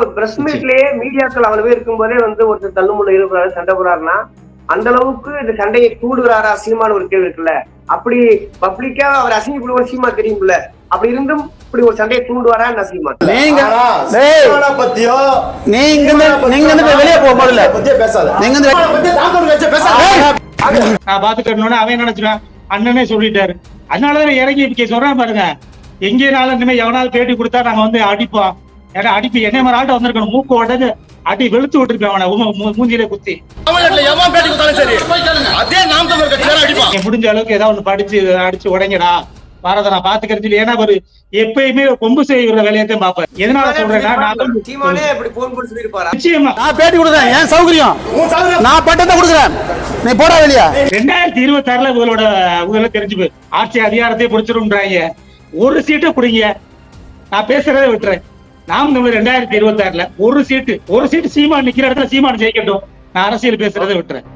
ஒரு பிரஸ் மீட்லயே மீடியாக்கள் அவ்வளவு இருக்கும்போதே வந்து ஒருத்தர் தள்ளுமுள்ள இருக்கிறாரு சண்டை போடுறாருன்னா அந்த அளவுக்கு இந்த சண்டையை தூண்டுறாரா சீமான்னு ஒரு கேள்வி இருக்குல்ல. அப்படி பப்ளிக்கா அவர் அசிங்கப்படுவார் சீமா தெரியும்ல. அப்படி இருந்தும் இப்படி ஒரு சண்டையை தூண்டுவாரா என்ன சீமான் நீங்க சீமானை பத்தியோ நீ இங்க இருந்து நீங்க இருந்து வெளியே போக சீமானை பத்தியே பேசாத. நீங்க சீமானை பேசாத. நான் பாத்துக்கணும்னு அவன் என்ன நினைச்சுவேன் அண்ணனே சொல்லிட்டாரு. அதனாலதான் இறங்கி இப்ப சொல்றான் பாருங்க. எங்கேனாலும் இனிமே எவனாவது பேட்டி கொடுத்தா நாங்க வந்து அடிப்போம். ஏன்னா அடிப்பு என்ன மாதிரி ஆள்கிட்ட வந்திருக்கணும். மூக்கு உடஞ்சு அடி வெளுத்து விட்டுருப்பேன் அவனை. மூஞ்சிலே குத்தி. முடிஞ்ச அளவுக்கு ஏதாவது ஒண்ணு படிச்சு அடிச்சு உடைங்கடா. பாரத நான் பாத்துக்கிறேன் சொல்லி ஏன்னா ஒரு எப்பயுமே கொம்பு செய்கிற வேலையத்தையும் பார்ப்பேன். எதனால சொல்றேன்னா நான் நிச்சயமா. நான் பேட்டி கொடுக்குறேன் ஏன் சௌகரியம்? உன் சௌகரியம். நான் பட்டத்தை கொடுக்குறேன். நீ போடா வெளியா. ரெண்டாயிரத்தி இருபத்தி ஆறுல இவங்களோட இவங்கள தெரிஞ்சு போய் ஆட்சி அதிகாரத்தை பிடிச்சிரும்ன்றாங்க. ஒரு சீட்டை பிடிங்க. நான் பேசுறதை விட்டுறேன். நாம் நம்ம ரெண்டாயிரத்தி இருபத்தி ஆறுல ஒரு சீட்டு ஒரு சீட்டு சீமான் நிக்கிற இடத்துல சீமான் ஜெயிக்கட்டும். நான் அரசியல் பேசுறதை விட்டுறேன்.